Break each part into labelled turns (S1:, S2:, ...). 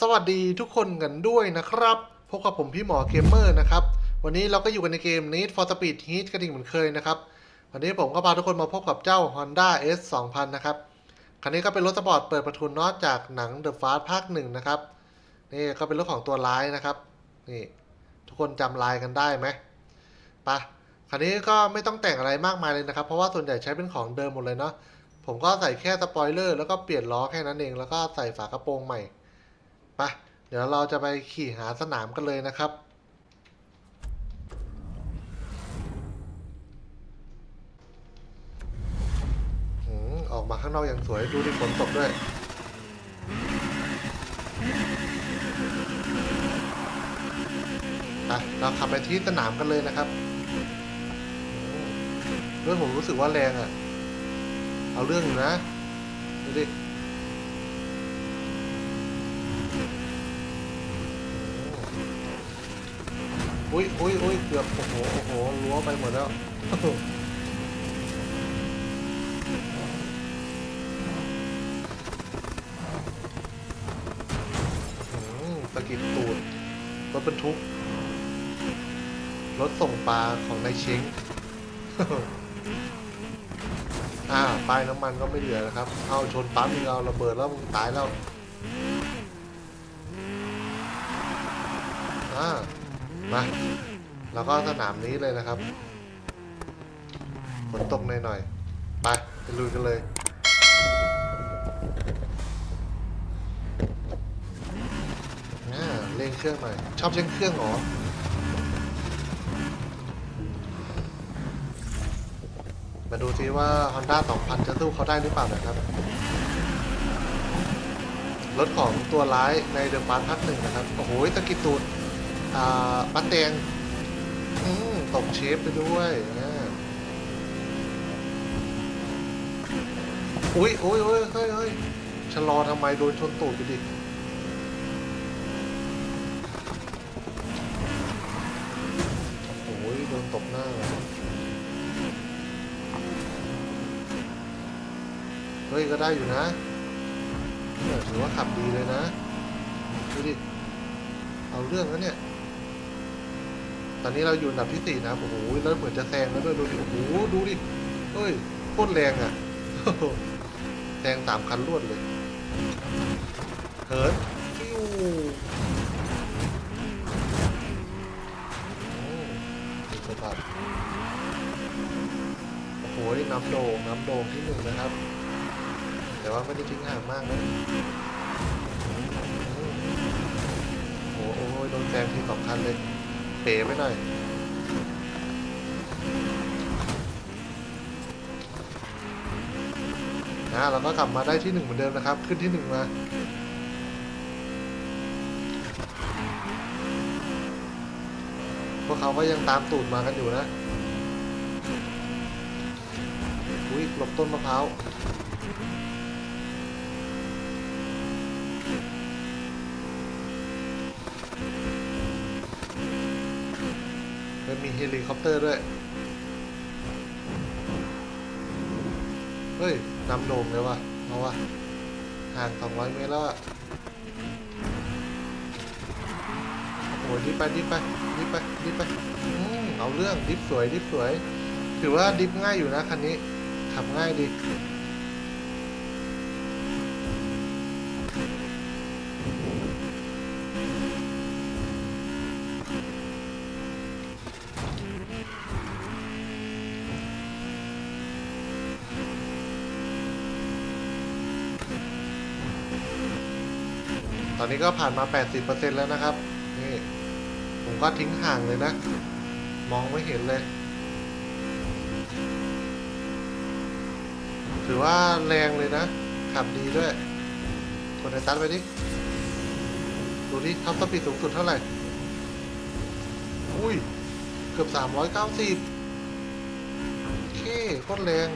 S1: สวัสดีทุกคนกันด้วยนะครับ พบกับผมพี่หมอเกมเมอร์นะครับ วันนี้เราก็อยู่กันในเกม Need for Speed Heat กันอีกเหมือนเคยนะครับ วันนี้ผมก็พาทุกคนมาพบกับเจ้า Honda S 2000นะครับ คันนี้ก็เป็นรถสปอร์ตเปิดประทุนนอตจากหนัง The Fast ภาคหนึ่งนะครับ นี่ก็เป็นรถของตัวร้ายนะครับ นี่ ทุกคนจำลายกันได้ไหมปะคันนี้ก็ไม่ต้องแต่งอะไรมากมายเลยนะครับ เพราะว่าส่วนใหญ่ใช้เป็นของเดิมหมดเลยเนาะ ผมก็ใส่แค่สปอยเลอร์แล้วก็เปลี่ยนล้อแค่นั้นเอง แล้วก็ใส่ฝากระโปรงใหม่ ดี๋ยวเราจะไปขี่หาสนามกันเลยนะครับ ออกมาข้างนอกอย่างสวย ดูดิฝนตกด้วย ไป เราขับไปที่สนามกันเลยนะครับเรื่องผมรู้สึกว่าแรงอะ่ะ เอาเรื่องอยู่นะ ดูดิ อุ้ยอุ้ยอุ้ยเกือบโอ้โหโอ้โหรั้วไปหมดแล้วตะกิดตูดรถบรรทุกรถส่งปลาของนายเช้งอ่าป้ายน้ำมันก็ไม่เหลือนะครับ เอาชนปั๊มอีกเอาระเบิดแล้วมึงตายแล้ว อ่า มาแล้วก็สนามนี้เลยนะครับฝนตกหน่อยๆไปไปลุยกันเลยอ่าเร่งเครื่องหน่อยชอบเร่งเครื่องหรอมาดูซิว่า Honda 2000 จะสู้เขาได้หรือเปล่านะครับ รถของตัวร้ายในเดอะฟาสภาคหนึ่งนะครับ โอ้โหตะกิดตูด อ่าปัดแตงอืมตกเชฟไปด้วยอ่าอุ้ยอุ้ยอุ้ยเฮ้ยเฮ้ยชะลอทำไมโดนชนตูดไปดิโอ้ยโดนตบหน้า เฮ้ย ก็ได้อยู่นะเนี่ยถือว่าขับดีเลยนะ ดูดิ เอาเรื่องแล้วเนี่ย ตอนนี้เราอยู่อันดับที่สี่นะโอ้โหแล้วเหมือนจะแซงแล้วด้วยดูดิโอ้โหดูดิเฮ้ยโคตรแรงอะแซงสามคันรวดเลยเหินฟิวโอ้สุดสะบัดโอ้โหน้ำโด่งน้ำโด่งที่หนึ่งนะครับ แต่ว่าไม่ได้ทิ้งห่างมากนะโอ้โหโอ้โหโดนแซงทีสองคันเลย เป๋ไปหน่อยนะเราก็กลับมาได้ที่หนึ่งเหมือนเดิมนะครับ ขึ้นที่หนึ่งมาพวกเขาก็ยังตามตูดมากันอยู่นะอุ้ยหลบต้นมะพร้าว มันมีเฮลิคอปเตอร์ด้วย เฮ้ยนำโด่งเลยว่ะเอาว่ะห่าง 200 เมตรแล้วอะโอ้ยดิฟไปดิฟไปดิฟไปดิฟไปอืมเอาเรื่องดิฟสวยดิฟสวย ถือว่าดิฟง่ายอยู่นะคันนี้ขับง่ายดี อนนี้ก็ผ่านมา 80%แล้วนะครับ นี่ ผมก็ทิ้งห่างเลยนะ มองไม่เห็นเลย ถือว่าแรงเลยนะ ขับดีด้วยกดในตัดไปดิ ดูดิท็อปสปีดสูงสุดเท่าไหร่ อุ้ย เกือบ 390โอเคโคตรแรง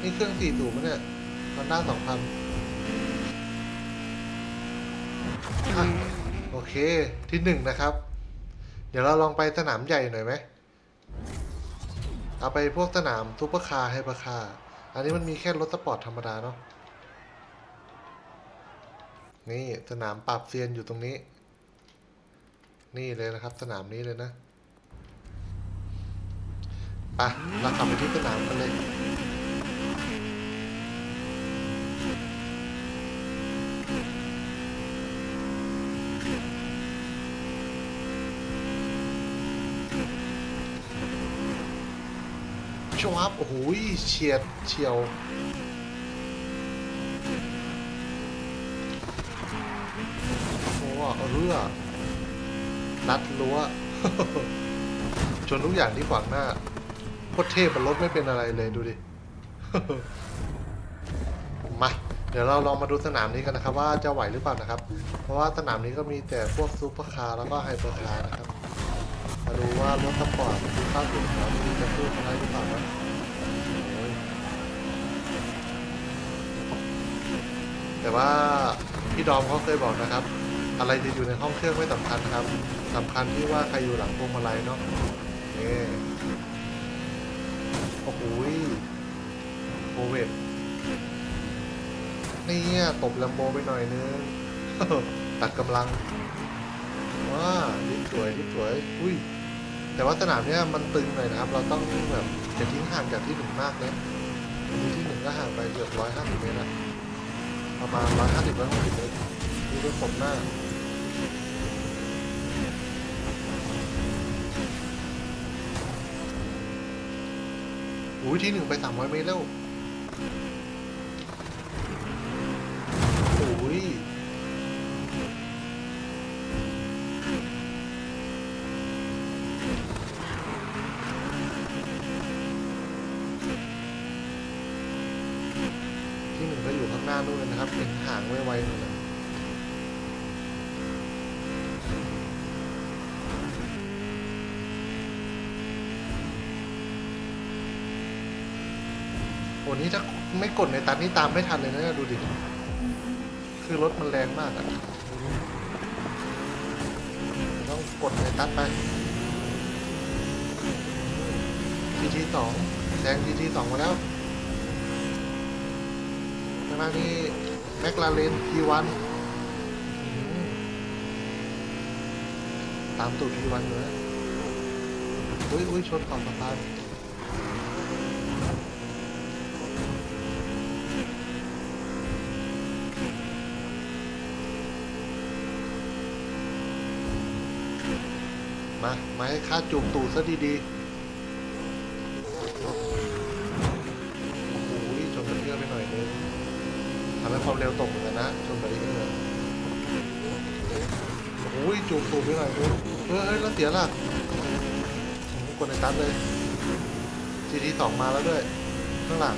S1: นี่เครื่องสี่สูบมั้ยเนี่ยฮอนด้า2,000 อะโอเคที่หนึ่งนะครับ เดี๋ยวเราลองไปสนามใหญ่หน่อยไหมเอาไปพวกสนามซูเปอร์คาร์ไฮเปอร์คาร์อันนี้มันมีแค่รถสปอร์ตธรรมดาเนาะนี่สนามปราบเซียนอยู่ตรงนี้ นี่เลยนะครับ สนามนี้เลยนะไปเราขับไปที่สนามกันเลย ชวับโอ้โหเฉียดเฉียวโอ้เรือนัดรั้วชนทุกอย่างที่ขวางหน้าโคตรเทพมันรถไม่เป็นอะไรเลยดูดิ มา เดี๋ยวเราลองมาดูสนามนี้กันนะครับ ว่าจะไหวหรือเปล่านะครับ เพราะว่าสนามนี้ก็มีแต่พวกซูเปอร์คาร์แล้วก็ไฮเปอร์คาร์นะครับ ดูว่ารถสปอร์ตที่เข้าถึงแล้วมีจะสู้เขาได้หรือเปล่านะแต่ว่าพี่ดอมเขาเคยบอกนะครับ อะไรจะอยู่ในห้องเครื่องไม่สำคัญนะครับสำคัญที่ว่าใครอยู่หลังพวงมาลัยเนาะนี่โอ้โหโอเวทนี่ตบลมโบไปหน่อยนึงตัดกำลังว้าดิสวยดิสวย อุ้ย แต่ว่าสนามเนี้ยมันตึงหน่อยนะครับ เราต้องแบบจะทิ้งห่างจากที่หนึ่งมากเลยมีที่หนึ่งก็ห่างไปเกือบร้อยห้าสิบเมตรละประมาณร้อยห้าสิบร้อยหกสิบเมตรนี่ด้วยผมหน้าอุ้ยที่หนึ่งไปสามร้อยเมตรแล้วโอ้ย ที่หนึ่งก็อยู่ข้างหน้านู่นเลยนะครับเห็นห่างไว้ไวๆหน่อยนะ โอ้นี่ถ้าไม่กดในตันนี่ตามไม่ทันเลยนะดูดิ คือรถมันแรงมากอะต้องกดในตันไปทีทีสองแซงทีทีสองมาแล้วข้างหน้านี่แมคลาเรน P1 ตามตูด P1 อยู่นะอุ้ยอุ้ยชนขอบสะพาน มามาให้ค่าจูบตูดซะดีๆโอ้โหชนกระเทือไปหน่อยนึงทำให้ความเร็วตกเหมือนกันนะชนบารีเออร์โอ้ยจูบตูดไปหน่อยนึงเฮ้ยเฮ้ยแล้วเสียหลักกดในตันเลยทีทีสองมาแล้วด้วย ข้างหลัง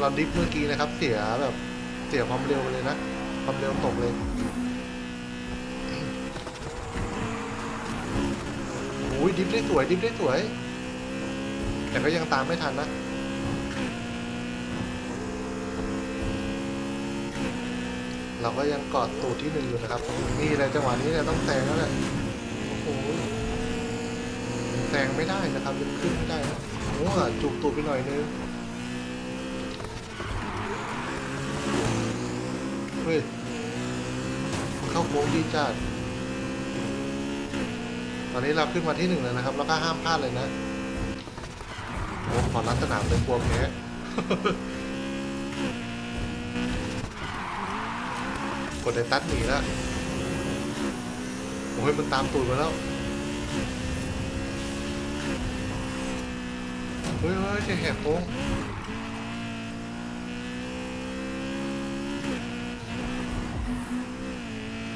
S1: เราดิฟเมื่อกี้นะครับ เสียแบบเสียความเร็วไปเลยนะความเร็วตกเลยโอ้ยดิฟได้สวยดิฟได้สวย แต่ก็ยังตามไม่ทันนะเราก็ยังกอดตูดที่หนึ่งอยู่นะครับ นี่แหละจังหวะนี้เนี่ยต้องแซงแล้วแหละโอ้โหแซงไม่ได้นะครับยังขึ้นไม่ได้นะโอ้โหจุกตูดไปหน่อยนึง เฮ้ยมันเข้าโค้งดีจัดตอนนี้เราขึ้นมาที่หนึ่งแล้วนะครับ แล้วก็ห้ามพลาดเลยนะโอ้ขอรัดสนามเลยกลัวแพ้กดในตัดหนีแล้วโอ้ยมันตามตูดมาแล้วเฮ้ยเฮ้ยจะแหกโค้ง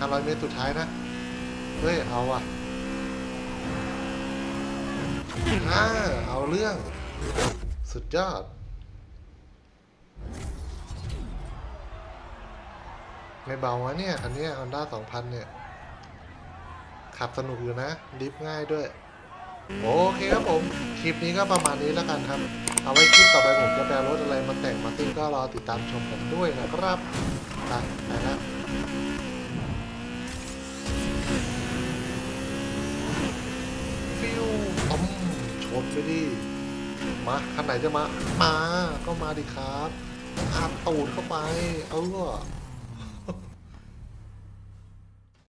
S1: ห้าร้อยเมตรสุดท้ายนะ เฮ้ย เอาอะอ่าเอาเรื่อง สุดยอด ไม่เบาวะเนี่ย คันนี้ Honda 2000 เนี่ย ขับสนุกอยู่นะ ดิฟง่ายด้วย โอเคครับผม คลิปนี้ก็ประมาณนี้แล้วกันครับ เอาไว้คลิปต่อไปผมจะแปลรถอะไรมาแต่งมาซิ่งก็รอติดตามชมกันด้วยนะครับไปไปแล้ว ฟิวต้มชนไปดิ มาคันไหนจะมา มา ก็มาดิครับอาตูดเข้าไป เออ